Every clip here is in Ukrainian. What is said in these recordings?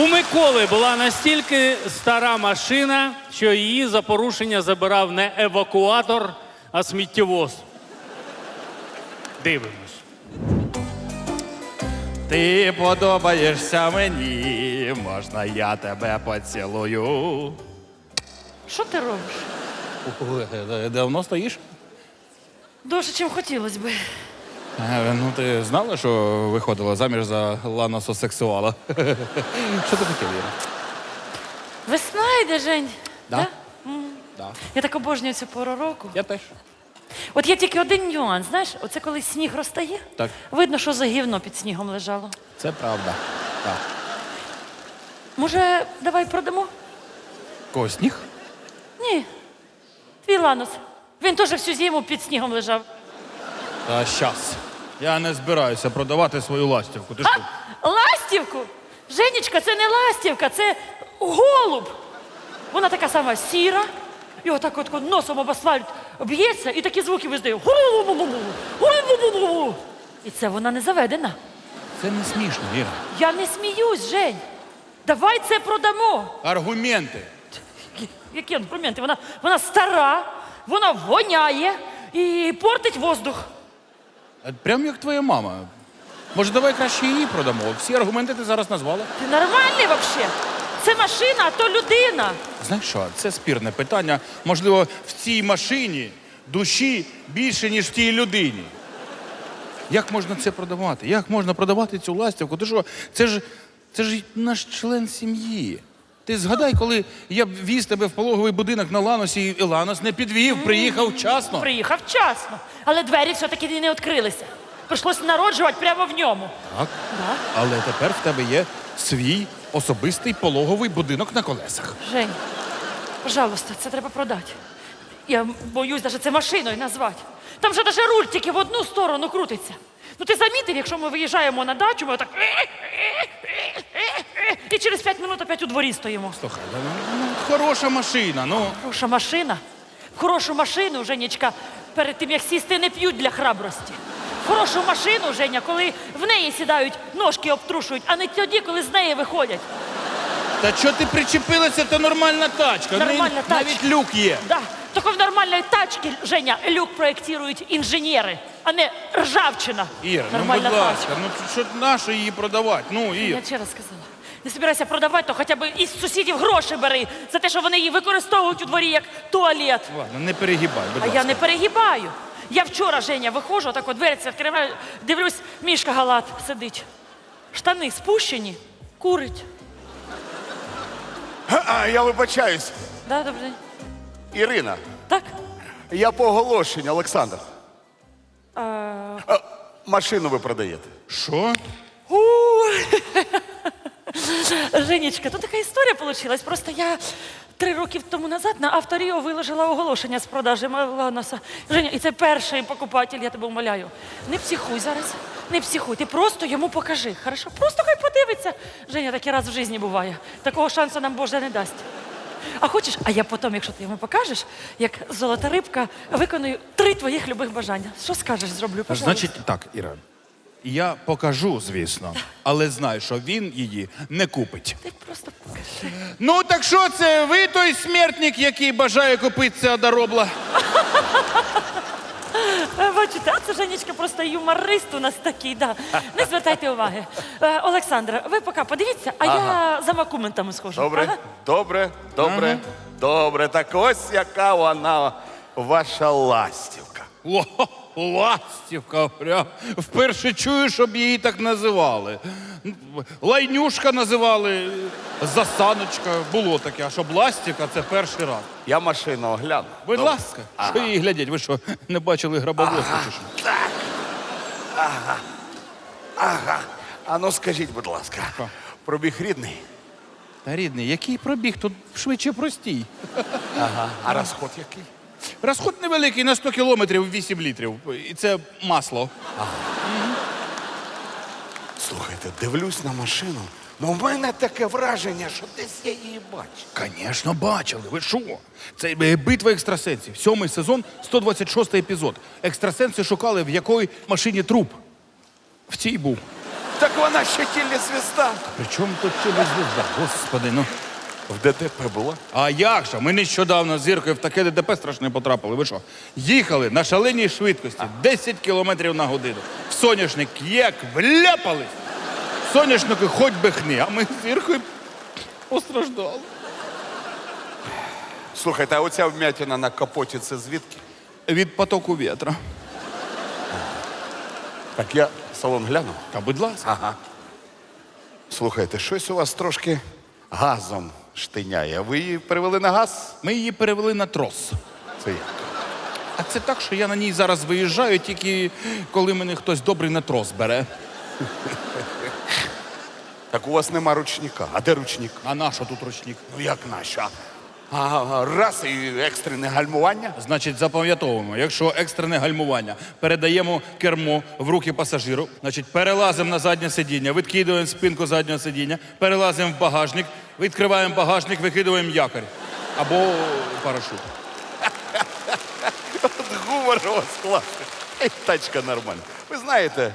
У Миколи була настільки стара машина, що її за порушення забирав не евакуатор, а сміттєвоз. Дивимось. Ти подобаєшся мені, можна я тебе поцілую. Що ти робиш? Е, Давно стоїш? Довше, ніж хотілося би. Е, Ну, ти знала, що виходила заміж за ланососексуала? Що ти хотіла, Іра? Весна йде, Жень. Да. М. Да. Я так обожнюю цю пору року. Я теж. От є тільки один нюанс, знаєш, оце коли сніг розтає, Так. видно, що за гівно під снігом лежало. Це правда. Так. Може, давай продамо? Кого сніг? Ні. Твій ланос. Він теж всю зиму під снігом лежав. Та щас. Я не збираюся продавати свою ластівку. Ти що? Ластівку? Женечка, це не ластівка, це голуб. Вона така сама сіра, і отак от носом об асфальт б'ється і такі звуки виздає. І це вона не заведена. Це не смішно, Іра. Я не сміюсь, Жень. Давай це продамо. Аргументи. Які інструменти? Вона, вона стара, вона воняє і портить воздух. Е, Прям як твоя мама. Може, давай краще її продамо? Всі аргументи ти зараз назвала. Ти нормальний взагалі? Це машина, а то людина. Знаєш що, це спірне питання. Можливо, в цій машині душі більше, ніж в тій людині. Як можна це продавати? Як можна продавати цю ластівку? Ти що, це ж, це ж наш член сім'ї. Ти згадай, коли я віз тебе в пологовий будинок на Ланосі, і Ланос не підвів, приїхав вчасно. Приїхав вчасно, але двері все-таки не відкрилися. Прийшлося народжувати прямо в ньому. Так. Да? Але тепер в тебе є свій особистий пологовий будинок на колесах. Жень, пожалуйста, це треба продати. Я боюсь навіть це машиною назвати. Там же навіть руль тільки в одну сторону крутиться. Ну ти замітив, якщо ми виїжджаємо на дачу, ми отак. І через 5 минут опять у дворі стоїмо. Слухай, ну, ну, хороша машина, ну. Хороша машина. В хорошу машину, Женечка, перед тим як сісти, не п'ють для храбрості. В хорошу машину, Женя, коли в неї сідають, ножки обтрушують, а не тоді, коли з неї виходять. Та що ти причепилася, то нормальна тачка. Нормальна Навіть- тачка. Навіть люк є. Да, тільки в нормальній тачці, Женя, люк проєктують інженери, а не ржавчина. Ір, Нормальна ну будь ласка, тачка. ну що нащо її продавати? Ну, Ір. Я ще раз сказала. Не збирайся продавати, то хоча б із сусідів гроші бери за те, що вони її використовують у дворі як туалет. Ладно, не перегибай, будь А ласка. я не перегибаю. Я вчора, Женя, виходжу, так от дверці відкриваю, дивлюсь, мішка галат сидить. Штани спущені, курить. А, я вибачаюсь. Да, добрий день. Ірина, Так? я по оголошенню, Олександр. А... А, машину ви продаєте. Що? У. Женечка, тут така історія вийшла. Просто я три роки тому назад на авторіо виложила оголошення з продажі Ланоса. Женя, і це перший покупатель, я тебе умоляю. Не психуй зараз, не психуй. Ти просто йому покажи. Хорошо? Просто хай подивиться. Женя, такий раз в житті буває. Такого шансу нам Боже не дасть. А хочеш, а я потім, якщо ти йому покажеш, як золота рибка, виконую три твоїх любих бажання. Що скажеш, зроблю? Пожалуйста. Значить, так, Іра. Я покажу, звісно, але знаю, що він її не купить. Ти просто покажи. Ну, так що це ви той смертник, який бажає купити це одоробла? Е, Бачите, а це Женечка просто юморист у нас такий, да. Не звертайте уваги. Е, Олександра, ви поки подивіться, а я за макументами схожу. Добре, Ага. добре, добре, добре. Так ось яка вона ваша ластівка. О, ластівка, прям. Вперше чую, щоб її так називали. Лайнюшка називали, засаночка. Було таке, а щоб ластівка це перший раз. Я машину огляну. Будь Добре. ласка, що її глядять? Ви що, не бачили грабовозку чи що? Ага. А ну скажіть, будь ласка, пробіг рідний, Та рідний, який пробіг? Тут швидше простій. а розход який? Розход невеликий на 100 кілометрів 8 літрів. І це масло. Слухайте, дивлюсь на машину. Ну, в мене таке враження, що десь я її бачу. Звісно, бачили. Ви що? Це е, битва екстрасенсів. Сьомий сезон, 126 епізод. Екстрасенси шукали, в якої машині труп. В цій був. Так вона ще телезвізда. При чому тут телезвізда? Господи, ну. В ДТП була. А як же? Ми нещодавно з Іркою в таке ДТП страшне потрапили. Ви що? Їхали на шаленій швидкості 10 кілометрів на годину. В соняшник як вляпались. Соняшники хоч би хни, а ми з Іркою постраждали. Слухайте, а оця вмятина на капоті це звідки? Від потоку вітра. Так я салон глянув. Та будь ласка. Ага. Слухайте, щось у вас трошки газом штиняє. Ви її перевели на газ? Ми її перевели на трос. Це як? А це так, що я на ній зараз виїжджаю, тільки коли мене хтось добрий на трос бере. Так у вас нема ручника. А де ручник? А на що тут ручник? Ну як наша? А, раз і екстрене гальмування. Значить, запам'ятовуємо, якщо екстрене гальмування, передаємо кермо в руки пасажиру, значить, перелазимо на заднє сидіння, відкидуємо спинку заднього сидіння, перелазимо в багажник, відкриваємо багажник, викидуємо якорь або парашут. От гумор у вас класний. Ей, Тачка нормальна. Ви знаєте,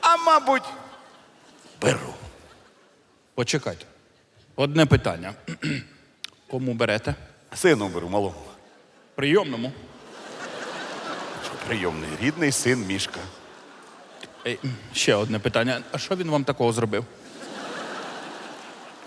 а мабуть, беру. Почекайте. Одне питання. Кому берете? Сину беру малому. Прийомному. Що прийомний рідний син Мішка. Ще одне питання. А що він вам такого зробив?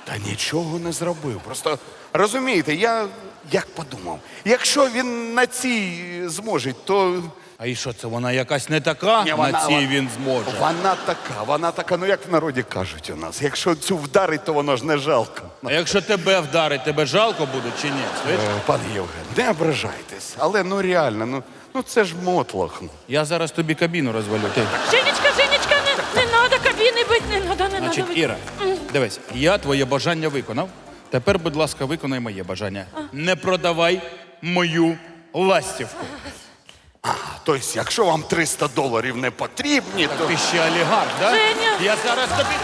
Та нічого не зробив. Просто розумієте, я як подумав, якщо він на цій зможе, то А і що це вона якась не така? Ні, на цій вона- він зможе. вона така, вона така, ну як в народі кажуть у нас. Якщо цю вдарить, то воно ж не жалко. А якщо тебе вдарить, тебе жалко буде чи ні? Слиш? Е, Пане Євген, не ображайтесь, але ну реально, ну, ну це ж мотлох. ну. Я зараз тобі кабіну розвалю. Ти. Женечка, Женечка, не, не надо кабіни не Значить, надо. Іра, дивись, я твоє бажання виконав. Тепер, будь ласка, виконай моє бажання. Не продавай мою ластівку. Тобто, якщо вам 300 доларів не потрібні, то Ти ще олігарх, да? Женя! Я зараз тобі.